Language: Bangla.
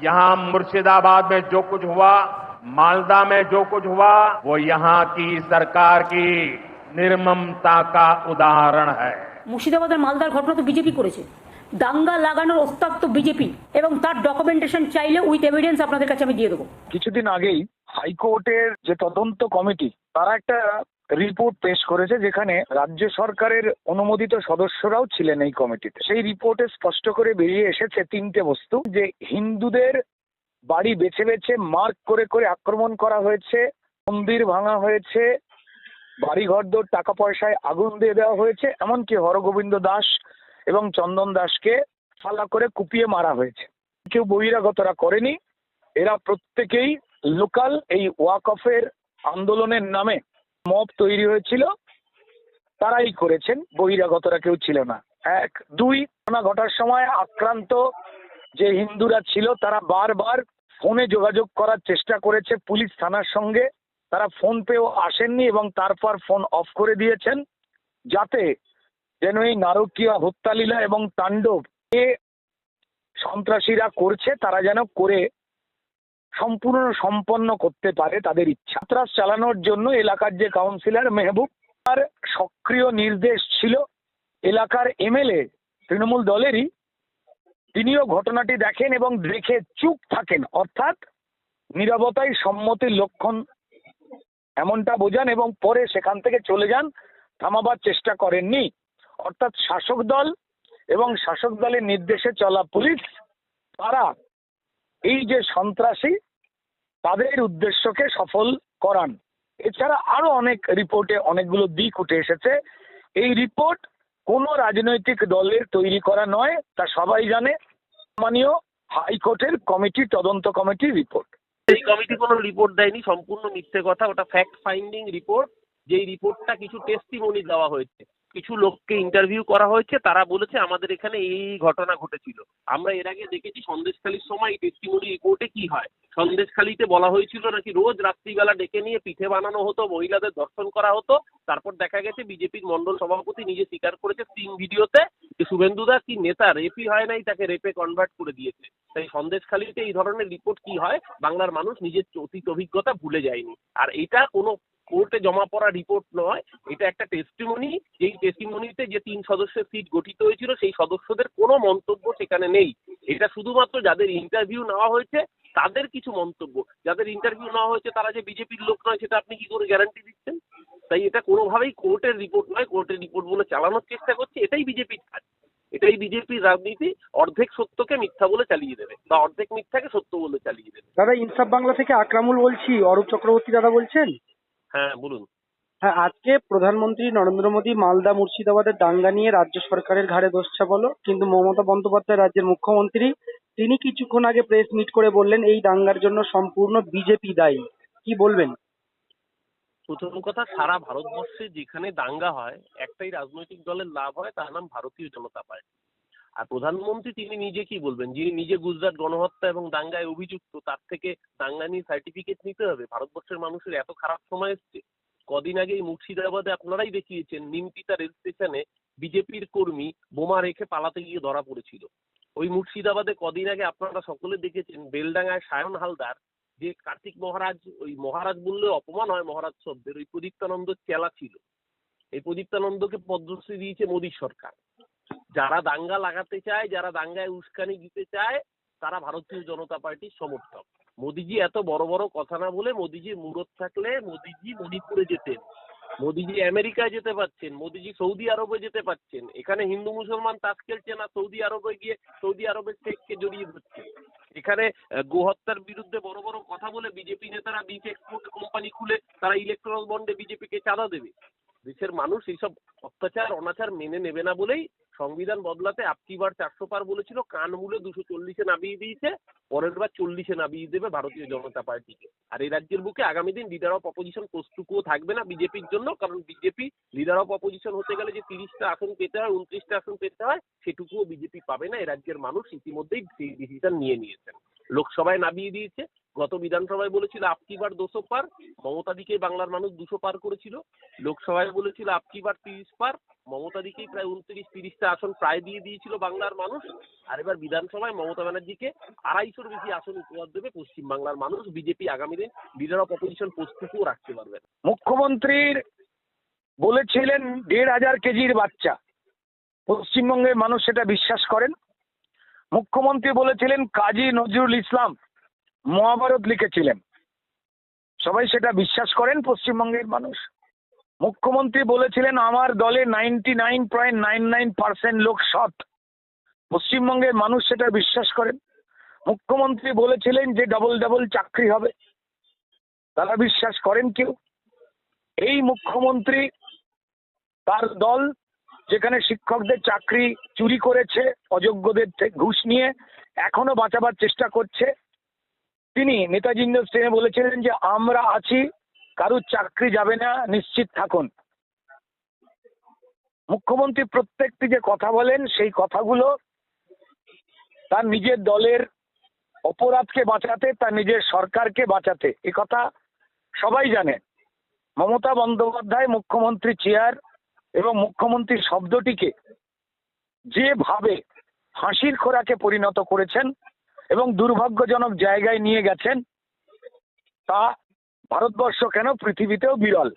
यहाँ मुर्शिदाबाद में जो कुछ हुआ मालदा में जो कुछ हुआ वो यहाँ की सरकार की निर्ममता का उदाहरण है মুর্শিদাবাদের মালদার ঘটনা তো বিজেপি করেছে দাঙ্গা লাগানোর ওস্তাদ তো বিজেপি এবং তার ডকুমেন্টেশন চাইলে উইথ এভিডেন্স আপনাদের কাছে আমি দিয়ে দেবো কিছুদিন আগেই হাইকোর্টের যে তদন্ত কমিটি তারা একটা রিপোর্ট পেশ করেছে যেখানে রাজ্য সরকারের অনুমোদিত সদস্যরাও ছিলেন এই কমিটিতে। সেই রিপোর্টে স্পষ্ট করে বেরিয়ে এসেছে তিনটে বস্তু, যে হিন্দুদের বাড়ি বেছে বেছে মার্ক করে করে আক্রমণ করা হয়েছে, মন্দির ভাঙা হয়েছে, বাড়িঘরদোর টাকা পয়সায় আগুন দিয়ে দেওয়া হয়েছে, এমনকি হরগোবিন্দ দাস এবং চন্দন দাসকে ফালা করে কুপিয়ে মারা হয়েছে। কেউ বহিরাগতরা করেনি, এরা প্রত্যেকেই লোকাল এই ওয়াক অফের আন্দোলনের নামে মব তৈরি হয়েছিল, তারাই করেছেন, বহিরাগতরা কেউ ছিল না। এক, দুই, ঘটনা ঘটার সময় আক্রান্ত যে হিন্দুরা ছিল, তারা বারবার ফোনে যোগাযোগ করার চেষ্টা করেছে পুলিশ থানার সঙ্গে। তারা ফোন পেয়েও আসেননি এবং তারপর ফোন অফ করে দিয়েছেন, যাতে যেন এই নারকীয় হত্যালীলা এবং তাণ্ডব এ সন্ত্রাসীরা করছে, তারা যেন করে সম্পূর্ণ সম্পন্ন করতে পারে তাদের ইচ্ছা। ত্রাস চালানোর জন্য এলাকার যে কাউন্সিলর মেহবুব তার সক্রিয় নির্দেশ ছিল, এলাকার এমএলএ তৃণমূল দলেরই, তিনিও ঘটনাটি দেখেন এবং দেখে চুপ থাকেন। অর্থাৎ নিরবতাই সম্মতির লক্ষণ এমনটা বোঝান এবং পরে সেখান থেকে চলে যান, থামাবার চেষ্টা করেননি। অর্থাৎ শাসক দল এবং শাসক দলের নির্দেশে চলা পুলিশ, তারা এই যে সন্ত্রাসী তাদের উদ্দেশ্যকে সফল করান। এছাড়া আরও অনেক রিপোর্টে অনেকগুলো দিক উঠে এসেছে। এই রিপোর্ট কোনো রাজনৈতিক দলের তৈরি করা নয়, তা সবাই জানে। মাননীয় হাইকোর্টের কমিটি, তদন্ত কমিটির রিপোর্ট। এই কমিটি কোনো রিপোর্ট দেয়নি, সম্পূর্ণ মিথ্যে কথা, ওটা ফ্যাক্ট ফাইন্ডিং রিপোর্ট। যেই রিপোর্টটা কিছু টেস্টিমনি দেওয়া হয়েছে। কিছু লোককে ইন্টারভিউ করা হয়েছে, তারা বলেছে আমাদের এখানে এই ঘটনা ঘটেছিল। আমরা এর আগে দেখেছি সন্দেশখালির সময় টেস্টিমনি রিপোর্টে কি হয়? সন্দেশখালিতে বলা হয়েছিল নাকি রোজ রাত্রিবেলা ডেকে নিয়ে পিঠে বানানো হতো, মহিলাদের ধর্ষণ করা হতো। তারপর দেখা গেছে বিজেপির মন্ডল সভাপতি নিজে স্বীকার করেছে তিন ভিডিওতে যে শুভেন্দুদা কি নেতা রেপি হয় নাই, তাকে রেপে কনভার্ট করে দিয়েছে। তাই সন্দেশখালিতে এই ধরনের রিপোর্ট কি হয়, বাংলার মানুষ নিজের অতীত অভিজ্ঞতা ভুলে যায়নি। আর এটা কোনো কোর্টে জমা পড়া রিপোর্ট নয়, এটা একটা টেস্টিমনি যেই টেস্টিমনিতে যে তিন সদস্যের সিট গঠিত হয়েছিল, সেই সদস্যদের কোনো মন্তব্য সেখানে নেই। এটা শুধুমাত্র যাদের ইন্টারভিউ নেওয়া হয়েছে, তাদের কিছু মন্তব্য। যাদের ইন্টারভিউ নেওয়া হয়েছে, তারা যে বিজেপির লোক নয়, সেটা আপনি কি করে গ্যারান্টি দিচ্ছেন? তাই এটা কোনোভাবেই কোর্টের রিপোর্ট নয় কোর্টের রিপোর্ট বলে চালানোর চেষ্টা করছে, এটাই বিজেপির কাজ। এটাই বিজেপির রাজনীতি, অর্ধেক সত্যকে মিথ্যা বলে চালিয়ে দেবে, বা অর্ধেক মিথ্যাকে সত্য বলে চালিয়ে দেবে। দাদা, ইনসাফ বাংলা থেকে আকরামুল বলছি, অরূপ চক্রবর্তী দাদা বলছেন? হ্যাঁ বলুন। হ্যাঁ আজকে প্রধানমন্ত্রী নরেন্দ্র মোদী মালদা মুর্শিদাবাদের দাঙ্গা নিয়ে রাজ্য সরকারের ঘাড়ে দোষ চাপালো কিন্তু মমতা বন্দ্যোপাধ্যায় রাজ্যের মুখ্যমন্ত্রী তিনি কিছুক্ষণ আগে প্রেস মিট করে বললেন এই দাঙ্গার জন্য সম্পূর্ণ বিজেপি দায়ী। কি বলবেন? প্রথম কথা সারা ভারতবর্ষে যেখানে দাঙ্গা হয় একটাই রাজনৈতিক দলের লাভ হয় তার নাম ভারতীয় জনতা পার্টি। আর প্রধানমন্ত্রী তিনি নিজে কি বলবেন? যিনি নিজে গুজরাট গণহত্যা এবং দাঙ্গায় অভিযুক্ত, তার থেকে দাঙ্গা নিয়ে সার্টিফিকেট নিতে হবে। ভারতবর্ষের মানুষের এত খারাপ সময় এসছে। কদিন আগেই মুর্শিদাবাদে আপনারাই দেখিয়েছেন নিমতিতা রেল স্টেশনে বিজেপির কর্মী বোমা রেখে পালাতে গিয়ে ধরা পড়েছিল। ওই মুর্শিদাবাদে কদিন আগে আপনারা সকলে দেখেছেন, বেলডাঙ্গায় সায়ন হালদার, যে কার্তিক মহারাজ, ওই মহারাজ বললে অপমান হয় মহারাজ শব্দের, ওই প্রদীপ্তানন্দ চেলা ছিল। এই প্রদীপ্তানন্দকে পদ্মশ্রী দিয়েছে মোদী সরকার। যারা দাঙ্গা লাগাতে চায়, যারা দাঙ্গায় উস্কানি দিতে চায়, তারা ভারতীয় জনতা পার্টির সমর্থক। মোদিজি এত বড় বড় কথা না বলে মোদিজি মুরত থাকলে মোদিজি মণিপুরে যেতেন। মোদিজি আমেরিকায় যেতে পারছেন, মোদিজি সৌদি আরবে যেতে পারছেন। এখানে হিন্দু মুসলমান তাস খেলছে না, সৌদি আরবে গিয়ে সৌদি আরবের শেখকে জড়িয়ে ধরছে। এখানে গোহত্যার বিরুদ্ধে বড় বড় কথা বলে বিজেপি নেতারা বিচ এক্সপোর্ট কোম্পানি খুলে তারা ইলেকট্রাল বন্ডে বিজেপিকে চাঁদা দেবে। দেশের মানুষ এইসব অত্যাচার, অনাচার মেনে নেবে না বলেই সংবিধান বদলাতে আপকি বার চারশো পার বলেছিল, কান মূলে দুশো চল্লিশে নামিয়ে দিয়েছে পরের বার চল্লিশে নামিয়ে দেবে ভারতীয় জনতা পার্টিকে। আর এই রাজ্যের বুকে আগামী দিন লিডার অফ অপোজিশন কোষ্টুকুও থাকবে না বিজেপির জন্য, কারণ বিজেপি লিডার অফ অপোজিশন হতে গেলে যে তিরিশটা আসন পেতে হয়, উনত্রিশটা আসন পেতে হয়, সেটুকুও বিজেপি পাবে না, এ রাজ্যের মানুষ ইতিমধ্যেই সেই ডিসিশন নিয়ে নিয়েছেন। লোকসভায় নামিয়ে দিয়েছে। গত বিধানসভায় বলেছিল আপকি বার দুশো পার? মমতা দিকেই বাংলার মানুষ দুশো পার করেছিল। লোকসভায় বলেছিল আপকি বার তিরিশ পার? মমতা দিকেই প্রায় উনত্রিশ, তিরিশটা আসন প্রায় দিয়ে দিয়েছিল বাংলার মানুষ। আর এবার বিধানসভায় মমতা ব্যানার্জিকে আড়াইশোর বেশি আসন উপহার দেবে পশ্চিমবাংলার মানুষ। বিজেপি আগামী দিন লিডার অফ অপোজিশন পোস্টটুকুও রাখতে পারবে মুখ্যমন্ত্রীর বলেছিলেন, দেড় হাজার কেজির বাচ্চা। পশ্চিমবঙ্গের মানুষ সেটা বিশ্বাস করেন। মুখ্যমন্ত্রী বলেছিলেন কাজী নজরুল ইসলাম মহাভারত লিখেছিলেন। সবাই সেটা বিশ্বাস করেন, পশ্চিমবঙ্গের মানুষ। মুখ্যমন্ত্রী বলেছিলেন, আমার দলে ninety nine point nine nine percent লোক সৎ। পশ্চিমবঙ্গের মানুষ সেটা বিশ্বাস করেন। মুখ্যমন্ত্রী বলেছিলেন যে ডবল ডবল চাকরি হবে। তারা বিশ্বাস করেন কেউ। এই মুখ্যমন্ত্রী তার দল যেখানে শিক্ষকদের চাকরি চুরি করেছে, অযোগ্যদের ঘুষ নিয়ে, এখনও বাঁচাবার চেষ্টা করছে। তিনি নেতাজি ইন্ডাস্ট্রিনে বলেছিলেন যে, আমরা আছি, কারুর চাকরি যাবে না, নিশ্চিত থাকুন। মুখ্যমন্ত্রী প্রত্যেকটি যে কথা বলেন, সেই কথাগুলো তার নিজের দলের অপরাধকে বাঁচাতে, তার নিজের সরকারকে বাঁচাতে। এ কথা সবাই জানে। মমতা বন্দ্যোপাধ্যায় মুখ্যমন্ত্রী চেয়ার এবং মুখ্যমন্ত্রীর শব্দটিকে যেভাবে হাসির খোরাকে পরিণত করেছেন এবং দুর্ভাগ্যজনক জায়গায় নিয়ে গেছেন, তা ভারতবর্ষ কেন পৃথিবীতেও বিরল?